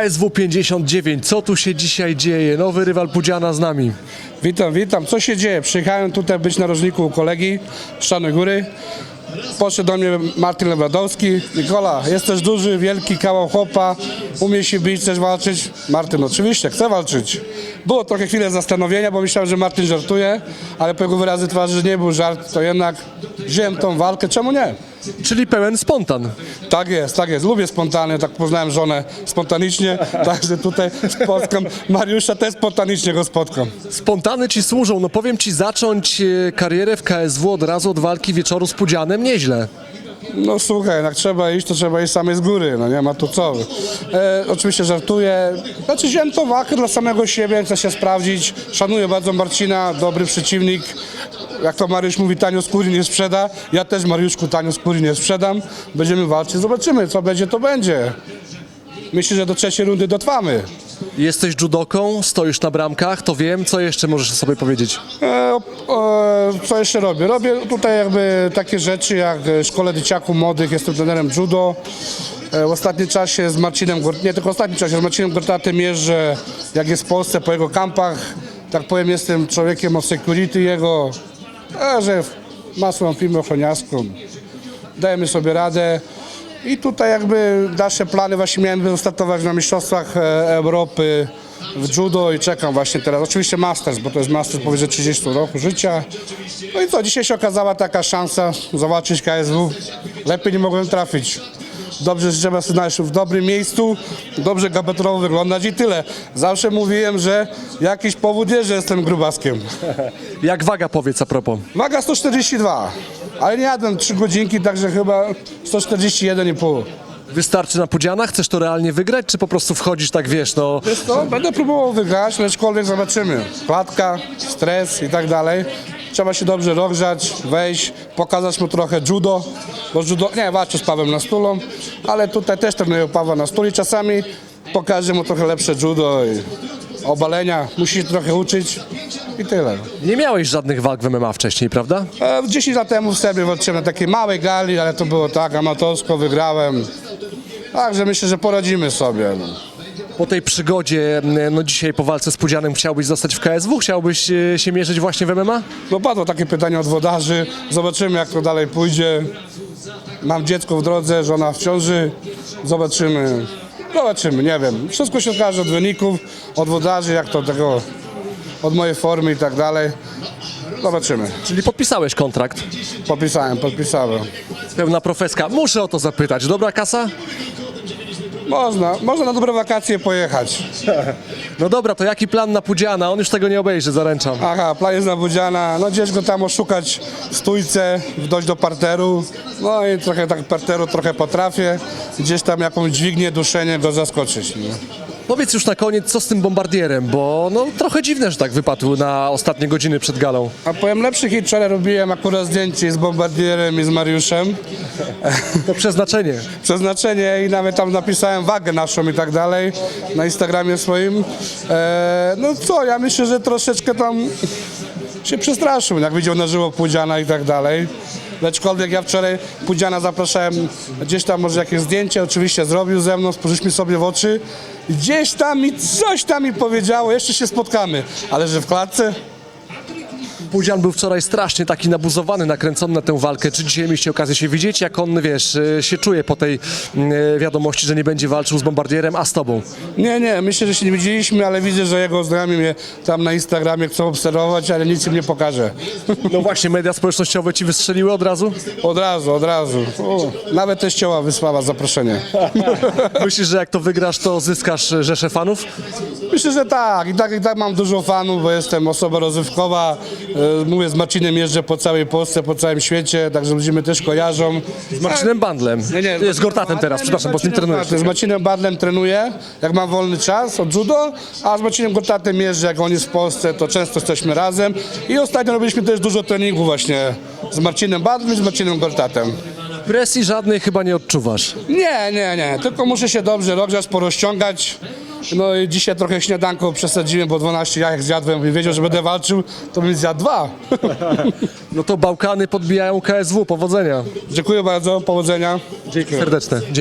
KSW 59, co tu się dzisiaj dzieje? Nowy rywal Pudziana z nami. Witam, witam. Co się dzieje? Przyjechałem tutaj być na rożniku u kolegi z Góry. Poszedł do mnie Martin Lewandowski. Nikola, jesteś duży, wielki kawał chłopa, umie się bić, chcesz walczyć? Martin, oczywiście, chcę walczyć. Było trochę chwilę zastanowienia, bo myślałem, że Martin żartuje, ale po jego wyrazy twarzy, nie był żart, to jednak wziąłem tą walkę, czemu nie? Czyli pełen spontan. Tak jest, tak jest. Lubię spontanie, tak poznałem żonę spontanicznie, także tutaj spotkam Mariusza, też spontanicznie go spotkam. Spontany ci służą. No powiem ci, zacząć e, karierę w KSW od razu od walki wieczoru z Pudzianem nieźle. No słuchaj, jak trzeba iść, to trzeba iść samej z góry, no nie ma tu co. E, oczywiście żartuję. Znaczy wziąłem tą walkę dla samego siebie, chcę się sprawdzić. Szanuję bardzo Marcina, dobry przeciwnik. Jak to Mariusz mówi, tanio skóry nie sprzeda. Ja też Mariuszku tanio skóry nie sprzedam. Będziemy walczyć, zobaczymy, co będzie, to będzie. Myślę, że do trzeciej rundy dotrwamy. Jesteś judoką, stoisz na bramkach, to wiem, co jeszcze możesz sobie powiedzieć. E, e, co jeszcze robię? Robię tutaj jakby takie rzeczy jak szkole dzieciaków młodych, jestem trenerem judo. E, w ostatnim czasie z Marcinem, Gort- nie tylko w ostatnim czasie, z Marcinem Gortatem jeżdżę, jak jest w Polsce, po jego kampach. Tak powiem, jestem człowiekiem od security jego, e, że ma swoją firmę ochroniarską. Dajemy sobie radę. I tutaj jakby dalsze plany, właśnie miałem wystartować na Mistrzostwach e, Europy w judo i czekam właśnie teraz. Oczywiście Masters, bo to jest Masters powyżej 30 roku życia. No i co, dzisiaj się okazała taka szansa zobaczyć KSW. Lepiej nie mogłem trafić. Dobrze, że trzeba się znaleźć w dobrym miejscu, dobrze gabarytowo wyglądać i tyle. Zawsze mówiłem, że jakiś powód jest, że jestem grubaskiem. Jak waga powiedz a propos. Waga 142, ale nie jadłem 3 godzinki, także chyba 141,5. Wystarczy na Pudziana? Chcesz to realnie wygrać, czy po prostu wchodzisz tak, wiesz, no... Wiesz co, będę próbował wygrać, lecz zobaczymy. Klatka, stres i tak dalej. Trzeba się dobrze rozgrzać, wejść, pokazać mu trochę judo, bo judo, nie, walczę z Pawłem na stulą, ale tutaj też trenuję Pawła na stuli czasami. Pokażę mu trochę lepsze judo i obalenia, musi się trochę uczyć i tyle. Nie miałeś żadnych walk w MMA wcześniej, prawda? E, 10 lat temu w Serbii walczyłem na takiej małej gali, ale to było tak amatorsko, wygrałem. Także myślę, że poradzimy sobie. No. Po tej przygodzie, no dzisiaj po walce z Pudzianem chciałbyś zostać w KSW? Chciałbyś e, się mierzyć właśnie w MMA? No padło takie pytanie od wodarzy, zobaczymy jak to dalej pójdzie. Mam dziecko w drodze, żona w ciąży, zobaczymy. Zobaczymy, nie wiem. Wszystko się okaże od wyników, od wodarzy, jak to tego, od mojej formy i tak dalej. Zobaczymy. Czyli podpisałeś kontrakt. Podpisałem, podpisałem. Pełna profeska. Muszę o to zapytać. Dobra kasa? Można, można na dobre wakacje pojechać. No dobra, to jaki plan na Pudziana? On już tego nie obejrzy, zaręczam. Aha, plan jest na Budziana, no gdzieś go tam oszukać w stójce, dojść do parteru. No i trochę tak parteru trochę potrafię. Gdzieś tam jakąś dźwignię, duszenie go zaskoczyć. Nie? Powiedz już na koniec, co z tym bombardierem, bo no trochę dziwne, że tak wypadł na ostatnie godziny przed galą. A powiem, lepszy hit wczoraj robiłem akurat zdjęcie z Bombardierem i z Mariuszem. To przeznaczenie. Przeznaczenie i nawet tam napisałem wagę naszą i tak dalej na Instagramie swoim. E, no co, ja myślę, że troszeczkę tam się przestraszył, jak widział na żywo Pudziana i tak dalej. Lecz,kolwiek ja wczoraj Pudziana zapraszałem gdzieś tam może jakieś zdjęcie, oczywiście zrobił ze mną, spojrzeliśmy sobie w oczy. Gdzieś tam mi coś tam mi powiedziało, jeszcze się spotkamy, ale że w klatce Pudzian był wczoraj strasznie taki nabuzowany, nakręcony na tę walkę. Czy dzisiaj mieliście okazję się widzieć, jak on, wiesz, e, się czuje po tej e, wiadomości, że nie będzie walczył z bombardierem, a z tobą? Nie, nie, myślę, że się nie widzieliśmy, ale widzę, że jego znajomi mnie tam na Instagramie chcą obserwować, ale nic im nie pokaże. No właśnie, media społecznościowe ci wystrzeliły od razu? Od razu, od razu. O, nawet teścioła wysłała zaproszenie. Myślisz, że jak to wygrasz, to zyskasz rzeszę fanów? Myślę, że tak. I tak, i tak mam dużo fanów, bo jestem osoba rozrywkowa. E, Mówię, z Marcinem jeżdżę po całej Polsce, po całym świecie, także ludzie mnie też kojarzą. Z Marcinem Bandlem. Nie, nie, z Gortatem teraz, przepraszam, bo z nim trenujesz. Z Marcinem Badlem trenuję, jak mam wolny czas od judo, a z Marcinem Gortatem jeżdżę, jak on jest w Polsce, to często jesteśmy razem. I ostatnio robiliśmy też dużo treningu właśnie z Marcinem Badlem i z Marcinem Gortatem. Presji żadnej chyba nie odczuwasz. Nie, nie, nie, tylko muszę się dobrze rozgrzać, porozciągać. No i dzisiaj trochę śniadanko przesadziłem, bo 12 jajek zjadłem i wiedział, że będę walczył, to bym zjadł dwa. No to Bałkany podbijają KSW, powodzenia. Dziękuję bardzo, powodzenia. Dzięki serdeczne. Dzięki.